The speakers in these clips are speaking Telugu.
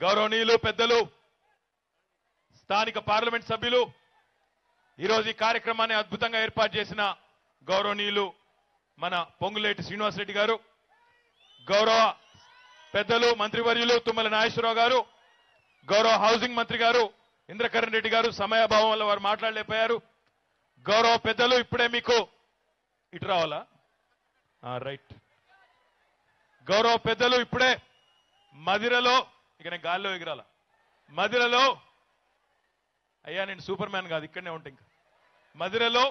గౌరవనీయులు పెద్దలు స్థానిక పార్లమెంట్ సభ్యులు ఈరోజు ఈ కార్యక్రమాన్ని అద్భుతంగా ఏర్పాటు చేసిన గౌరవనీయులు మన పొంగులేటి శ్రీనివాసరెడ్డి గారు గౌరవ పెద్దలు మంత్రివర్యులు తుమ్మల నాగేశ్వరరావు గారు గౌరవ హౌసింగ్ మంత్రి గారు ఇంద్రకరణ్ రెడ్డి గారు సమయాభావం వల్ల వారు మాట్లాడలేకపోయారు. గౌరవ పెద్దలు ఇప్పుడే మీకు ఇటు రావాలా? ఆ, రైట్. గౌరవ పెద్దలు ఇప్పుడే మదిరలో ఇక నేను గాల్లో ఎగిరాల? మదిరలో అయ్యా నేను సూపర్ మ్యాన్ కాదు ఇక్కడనే ఉంటా ఇంకా. మదిరలో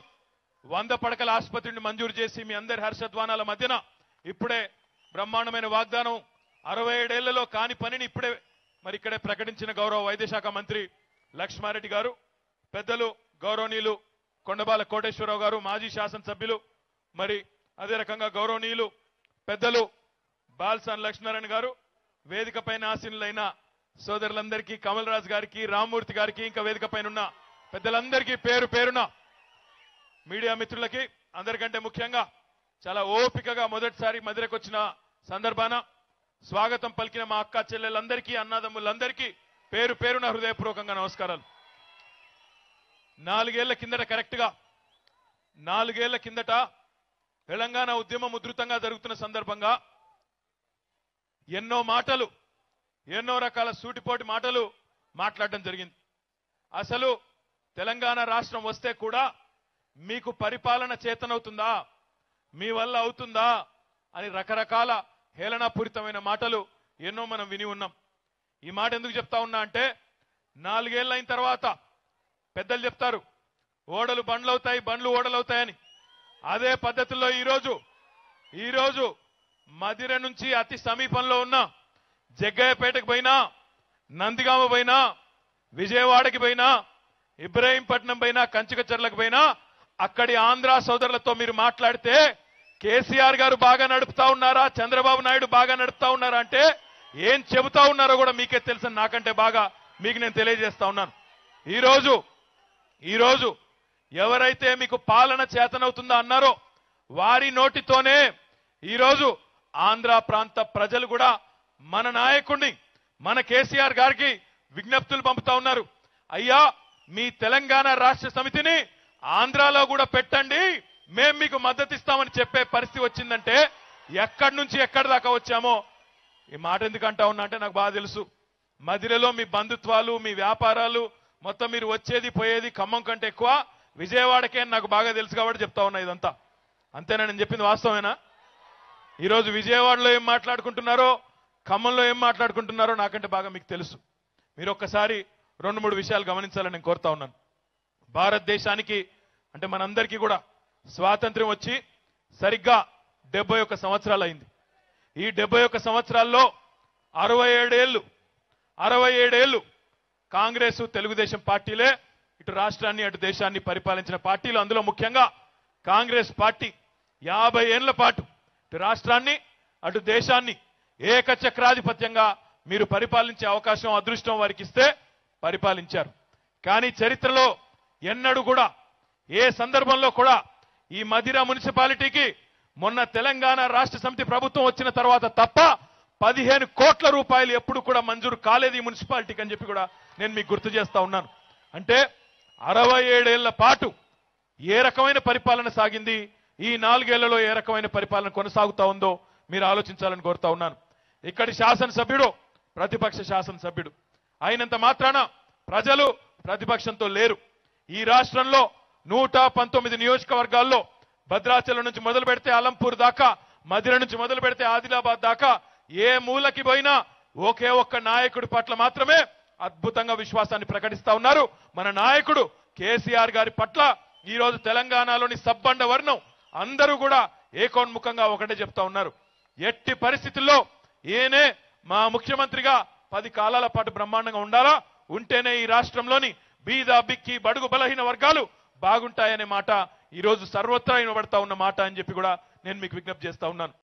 వంద పడకల ఆసుపత్రిని మంజూరు చేసి మీ అందరి హర్షధ్వానాల మధ్యన ఇప్పుడే బ్రహ్మాండమైన వాగ్దానం అరవై ఏడేళ్ళలో కాని పనిని ఇప్పుడే మరి ఇక్కడే ప్రకటించిన గౌరవ వైద్య శాఖ మంత్రి లక్ష్మారెడ్డి గారు. పెద్దలు గౌరవనీయులు కొండబాల కోటేశ్వరరావు గారు మాజీ శాసనసభ్యులు మరి అదే రకంగా గౌరవనీయులు పెద్దలు బాల్సాన్ లక్ష్మీనారాయణ గారు వేదిక పైన ఆసీనులైన సోదరులందరికీ కమల్ గారికి రామ్మూర్తి గారికి ఇంకా వేదిక పైన ఉన్న పెద్దలందరికీ పేరు పేరున మీడియా మిత్రులకి అందరికంటే ముఖ్యంగా చాలా ఓపికగా మొదటిసారి మదిరకు వచ్చిన సందర్భాన స్వాగతం పలికిన మా అక్క చెల్లెలందరికీ అన్నదమ్ములందరికీ పేరు పేరున హృదయపూర్వకంగా నమస్కారాలు. నాలుగేళ్ళ కిందట కరెక్ట్గా నాలుగేళ్ళ కిందట తెలంగాణ ఉద్యమం ఉధృతంగా జరుగుతున్న సందర్భంగా ఎన్నో మాటలు ఎన్నో రకాల సూటిపోటి మాటలు మాట్లాడడం జరిగింది. అసలు తెలంగాణ రాష్ట్రం వస్తే కూడా మీకు పరిపాలన చేతనవుతుందా మీ వల్ల అవుతుందా అని రకరకాల హేళనాపూరితమైన మాటలు ఎన్నో మనం విని ఉన్నాం. ఈ మాట ఎందుకు చెప్తా ఉన్నా అంటే నాలుగేళ్ళ అయిన తర్వాత పెద్దలు చెప్తారు ఓడలు బండ్లు అవుతాయి బండ్లు ఓడలు అవుతాయని అదే పద్ధతిలో ఈరోజు ఈరోజు మదిర నుంచి అతి సమీపంలో ఉన్న జగ్గయ్యపేటకు పోయినా నందిగామ పోయినా విజయవాడకి పోయినా ఇబ్రాహీంపట్నం పోయినా కంచుకచర్లకు పోయినా అక్కడి ఆంధ్ర సోదరులతో మీరు మాట్లాడితే కేసీఆర్ గారు బాగా నడుపుతా ఉన్నారా చంద్రబాబు నాయుడు బాగా నడుపుతా ఉన్నారా అంటే ఏం చెబుతా ఉన్నారో కూడా మీకే తెలుసు నాకంటే బాగా మీకు నేను తెలియజేస్తా ఉన్నాను. ఈరోజు ఈరోజు ఎవరైతే మీకు పాలన చేతనవుతుందో అన్నారో వారి నోటితోనే ఈరోజు ఆంధ్ర ప్రాంత ప్రజలు కూడా మన నాయకుడిని మన కేసీఆర్ గారికి విజ్ఞప్తులు పంపుతా ఉన్నారు. అయ్యా మీ తెలంగాణ రాష్ట్ర సమితిని ఆంధ్రాలో కూడా పెట్టండి. మేం మీకు మద్దతు ఇస్తామని చెప్పే పరిస్థితి వచ్చిందంటే ఎక్కడి నుంచి ఎక్కడి దాకా వచ్చామో? ఈ మాట ఎందుకు అంటా ఉన్నా అంటే నాకు బాగా తెలుసు. మదిరలో మీ బంధుత్వాలు మీ వ్యాపారాలు మొత్తం మీరు వచ్చేది పోయేది ఖమ్మం కంటే ఎక్కువ. విజయవాడకే నాకు బాగా తెలుసు కాబట్టి చెప్తా ఉన్నా ఇదంతా. అంతేనా? నేను చెప్పింది వాస్తవమేనా? ఈరోజు విజయవాడలో ఏం మాట్లాడుకుంటున్నారో ఖమ్మంలో ఏం మాట్లాడుకుంటున్నారో నాకంటే బాగా మీకు తెలుసు. మీరు ఒక్కసారి రెండు మూడు విషయాలు గమనించాలని నేను కోరుతా ఉన్నాను. భారతదేశానికి అంటే మనందరికీ కూడా స్వాతంత్ర్యం వచ్చి సరిగ్గా డెబ్బై ఒక్క సంవత్సరాలు అయింది. ఈ డెబ్బై ఒక్క సంవత్సరాల్లో అరవై ఏడేళ్ళు అరవై ఏడేళ్ళు కాంగ్రెస్ తెలుగుదేశం పార్టీలే ఇటు రాష్ట్రాన్ని అటు దేశాన్ని పరిపాలించిన పార్టీలు. అందులో ముఖ్యంగా కాంగ్రెస్ పార్టీ యాభై ఏళ్ళ పాటు ఇటు రాష్ట్రాన్ని అటు దేశాన్ని ఏకచక్రాధిపత్యంగా మీరు పరిపాలించే అవకాశం అదృష్టం వారికి ఇస్తే పరిపాలించారు. కానీ చరిత్రలో ఎన్నడూ కూడా ఏ సందర్భంలో కూడా ఈ మధిర మున్సిపాలిటీకి మొన్న తెలంగాణ రాష్ట్ర సమితి ప్రభుత్వం వచ్చిన తర్వాత తప్ప పదిహేను కోట్ల రూపాయలు ఎప్పుడు కూడా మంజూరు కాలేదు ఈ మున్సిపాలిటీకి అని చెప్పి కూడా నేను మీకు గుర్తు చేస్తా ఉన్నాను. అంటే అరవై ఏడేళ్ళ పాటు ఏ రకమైన పరిపాలన సాగింది? ఈ నాలుగేళ్ళలో ఏ రకమైన పరిపాలన కొనసాగుతా ఉందో మీరు ఆలోచించాలని కోరుతా ఉన్నాను. ఇక్కడి శాసనసభ్యుడు ప్రతిపక్ష శాసనసభ్యుడు. అయినంత మాత్రాన ప్రజలు ప్రతిపక్షంతో లేరు. ఈ రాష్ట్రంలో నూట పంతొమ్మిది నియోజకవర్గాల్లో భద్రాచలం నుంచి మొదలు పెడితే అలంపూర్ దాకా మధిర నుంచి మొదలు పెడితే ఆదిలాబాద్ దాకా ఏ మూలకి పోయినా ఒకే ఒక్క నాయకుడి పట్ల మాత్రమే అద్భుతంగా విశ్వాసాన్ని ప్రకటిస్తా ఉన్నారు. మన నాయకుడు కేసీఆర్ గారి పట్ల ఈరోజు తెలంగాణలోని సబ్బండ వర్ణం అందరూ కూడా ఏకోన్ముఖంగా ఒకటే చెప్తా ఉన్నారు. ఎట్టి పరిస్థితుల్లో ఈయనే మా ముఖ్యమంత్రిగా పది కాలాల పాటు బ్రహ్మాండంగా ఉండాలా? ఉంటేనే ఈ రాష్ట్రంలోని బీద బిక్కి బడుగు బలహీన వర్గాలు బాగుంటాయనే మాట ఈరోజు సర్వత్రా వినబడతా ఉన్న మాట అని చెప్పి కూడా నేను మీకు విజ్ఞప్తి చేస్తా ఉన్నాను.